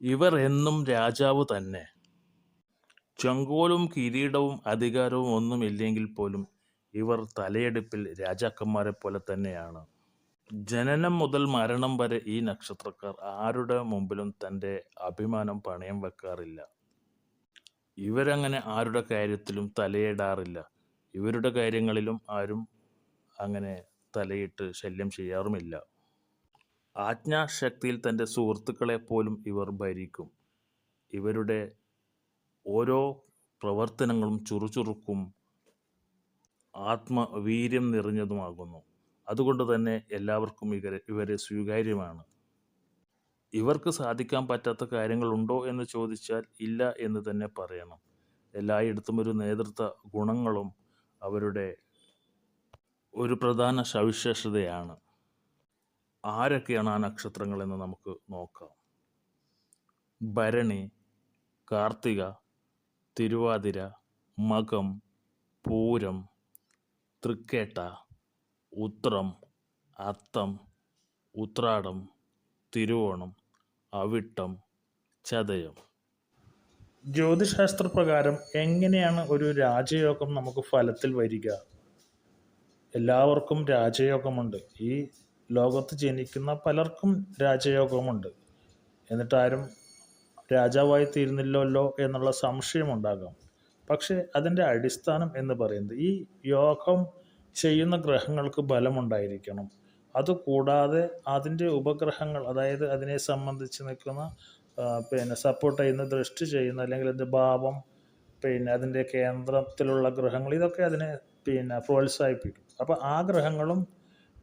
ഇവർ എന്നും രാജാവ് തന്നെ. ചെങ്കോലും കിരീടവും അധികാരവും ഒന്നും ഒന്നുമില്ലെങ്കിൽ പോലും ഇവർ തലയെടുപ്പിൽ രാജാക്കന്മാരെ പോലെ തന്നെയാണ്. ജനനം മുതൽ മരണം വരെ ഈ നക്ഷത്രക്കാർ ആരുടെ മുമ്പിലും തന്റെ അഭിമാനം പണയം വെക്കാറില്ല. ഇവരങ്ങനെ ആരുടെ കാര്യത്തിലും തലയിടാറില്ല. ഇവരുടെ കാര്യങ്ങളിലും ആരും അങ്ങനെ തലയിട്ട് ശല്യം ചെയ്യാറുമില്ല. ആജ്ഞാശക്തിയിൽ തന്റെ സുഹൃത്തുക്കളെ പോലും ഇവർ ഭരിക്കും. ഇവരുടെ ഓരോ പ്രവർത്തനങ്ങളും ചുറുചുറുക്കും ആത്മവീര്യം നിറഞ്ഞതുമാകുന്നു. അതുകൊണ്ട് തന്നെ എല്ലാവർക്കും ഇവരെ സ്വീകാര്യമാണ്. ഇവർക്ക് സാധിക്കാൻ പറ്റാത്ത കാര്യങ്ങളുണ്ടോ എന്ന് ചോദിച്ചാൽ ഇല്ല എന്ന് തന്നെ പറയണം. എല്ലായിടത്തും ഒരു നേതൃത്വ ഗുണങ്ങളും അവരുടെ ഒരു പ്രധാന സവിശേഷതയാണ്. ആരൊക്കെയാണ് ആ നക്ഷത്രങ്ങൾ എന്ന് നമുക്ക് നോക്കാം. ഭരണി, കാർത്തിക, തിരുവാതിര, മകം, പൂരം, തൃക്കേട്ട, ഉത്രം, അത്തം, ഉത്രാടം, തിരുവോണം, അവിട്ടം, ചതയം. ജ്യോതിശാസ്ത്രപ്രകാരം എങ്ങനെയാണ് ഒരു രാജയോഗം നമുക്ക് ഫലത്തിൽ വരിക? എല്ലാവർക്കും രാജയോഗമുണ്ട്. ഈ ലോകത്ത് ജനിക്കുന്ന പലർക്കും രാജയോഗമുണ്ട്. എന്നിട്ടാരും രാജാവായി തീരുന്നില്ലല്ലോ എന്നുള്ള സംശയമുണ്ടാകാം. പക്ഷേ അതിന്റെ അടിസ്ഥാനം എന്ന് പറയുന്നത് ഈ യോഗം ചെയ്യുന്ന ഗ്രഹങ്ങൾക്ക് ബലമുണ്ടായിരിക്കണം. അതുകൂടാതെ അതിന്റെ ഉപഗ്രഹങ്ങൾ അതായത് അതിനെ സംബന്ധിച്ച് നിൽക്കുന്ന പിന്നെ സപ്പോർട്ട് ചെയ്യുന്ന ദൃഷ്ടി ചെയ്യുന്ന അല്ലെങ്കിൽ അതിന്റെ ഭാവം പിന്നെ അതിന്റെ കേന്ദ്രത്തിലുള്ള ഗ്രഹങ്ങൾ ഇതൊക്കെ അതിനെ പിന്നെ പ്രോത്സാഹിപ്പിക്കും. അപ്പോൾ ആ ഗ്രഹങ്ങളും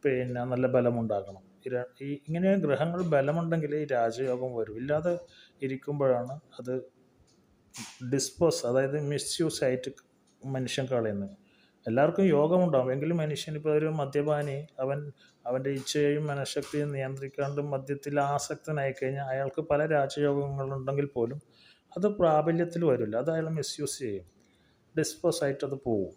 പിന്നെ നല്ല ബലമുണ്ടാകണം. ഈ ഇങ്ങനെ ഗ്രഹങ്ങൾ ബലമുണ്ടെങ്കിൽ ഈ രാജയോഗം വരും. ഇല്ലാതെ ഇരിക്കുമ്പോഴാണ് അത് ഡിസ്പോസ് അതായത് മിസ്യൂസ് ആയിട്ട് മനുഷ്യൻ കളയുന്നത്. എല്ലാവർക്കും യോഗമുണ്ടാകും എങ്കിലും മനുഷ്യൻ ഇപ്പോൾ ഒരു മദ്യപാനി അവൻ അവന്റെ ഇച്ഛയെയും മനഃശക്തിയും നിയന്ത്രിക്കാണ്ട് മദ്യത്തിൽ ആസക്തനായി കഴിഞ്ഞാൽ അയാൾക്ക് പല രാജയോഗങ്ങളുണ്ടെങ്കിൽ പോലും അത് പ്രാബല്യത്തിൽ വരില്ല. അത് അയാൾ മിസ്യൂസ് ചെയ്യും. ഡിസ്പോസ് ആയിട്ട് അത് പോവും.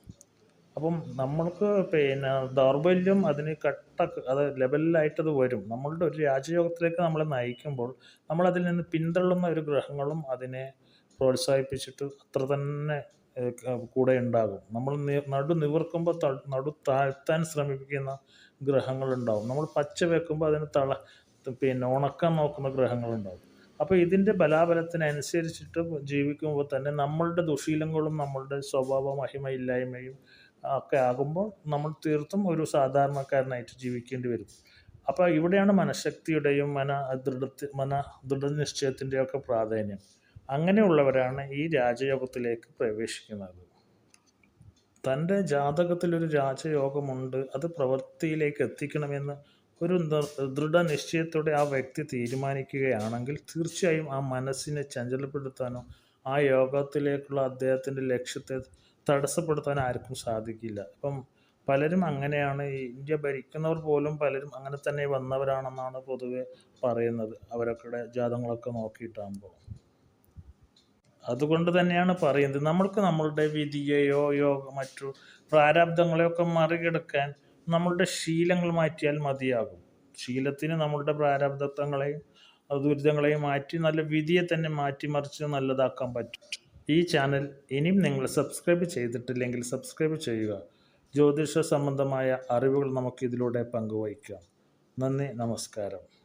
അപ്പം നമ്മൾക്ക് പിന്നെ ദൗർബല്യം അതിന് കട്ട അത് ലെവലിലായിട്ടത് വരും. നമ്മളുടെ ഒരു രാജ്യയോഗത്തിലേക്ക് നമ്മളെ നയിക്കുമ്പോൾ നമ്മളതിൽ നിന്ന് പിന്തള്ളുന്ന ഒരു ഗ്രഹങ്ങളും അതിനെ പ്രോത്സാഹിപ്പിച്ചിട്ട് അത്ര തന്നെ കൂടെ ഉണ്ടാകും. നമ്മൾ നടു നിവർക്കുമ്പോൾ നടു താഴ്ത്താൻ ശ്രമിക്കുന്ന ഗ്രഹങ്ങളുണ്ടാവും. നമ്മൾ പച്ച വെക്കുമ്പോൾ അതിന് തള പിന്നെ ഉണക്കാൻ നോക്കുന്ന ഗ്രഹങ്ങളുണ്ടാവും. അപ്പോൾ ഇതിന്റെ ബലാബലത്തിനനുസരിച്ചിട്ട് ജീവിക്കുമ്പോൾ തന്നെ നമ്മളുടെ ദുശീലങ്ങളും നമ്മളുടെ സ്വഭാവ മഹിമയില്ലായ്മയും ഒക്കെ ആകുമ്പോൾ നമ്മൾ തീർത്തും ഒരു സാധാരണക്കാരനായിട്ട് ജീവിക്കേണ്ടി വരും. അപ്പോൾ ഇവിടെയാണ് മനഃശക്തിയുടെയും മന ദൃഢ മന ദൃഢനിശ്ചയത്തിന്റെയും ഒക്കെ പ്രാധാന്യം. അങ്ങനെയുള്ളവരാണ് ഈ രാജയോഗത്തിലേക്ക് പ്രവേശിക്കുന്നത്. തന്റെ ജാതകത്തിലൊരു രാജയോഗമുണ്ട് അത് പ്രവൃത്തിയിലേക്ക് എത്തിക്കണമെന്ന് ഒരു ദൃഢനിശ്ചയത്തോടെ ആ വ്യക്തി തീരുമാനിക്കുകയാണെങ്കിൽ തീർച്ചയായും ആ മനസ്സിനെ ചഞ്ചലപ്പെടുത്താനോ ആ യോഗത്തിലേക്കുള്ള അദ്ദേഹത്തിന്റെ ലക്ഷ്യത്തെ തടസ്സപ്പെടുത്താനോ ആർക്കും സാധിക്കില്ല. ഇപ്പം പലരും അങ്ങനെയാണ് ഇന്ത്യ ഭരിക്കുന്നവർ പോലും പലരും അങ്ങനെ തന്നെ വന്നവരാണെന്നാണ് പൊതുവെ പറയുന്നത്. അവരൊക്കെ ജാതങ്ങളൊക്കെ നോക്കിയിട്ടാകുമ്പോൾ. അതുകൊണ്ട് തന്നെയാണ് പറയുന്നത് നമ്മൾക്ക് നമ്മളുടെ വിധിയെയോ യോഗ മറ്റു പ്രാരാബ്ദങ്ങളെയൊക്കെ മറികടക്കാൻ നമ്മളുടെ ശീലങ്ങൾ മാറ്റിയാൽ മതിയാകും. ശീലത്തിന് നമ്മളുടെ പ്രാരാബ്ദത്വങ്ങളെയും ദുരിതങ്ങളെയും മാറ്റി നല്ല വിധിയെ തന്നെ മാറ്റിമറിച്ച് നല്ലതാക്കാൻ പറ്റും. ഈ ചാനൽ ഇനിയും നിങ്ങൾ സബ്സ്ക്രൈബ് ചെയ്തിട്ടില്ലെങ്കിൽ സബ്സ്ക്രൈബ് ചെയ്യുക. ജ്യോതിഷ സംബന്ധമായ അറിവുകൾ നമുക്ക് ഇതിലൂടെ പങ്കുവയ്ക്കാം. നന്ദി, നമസ്കാരം.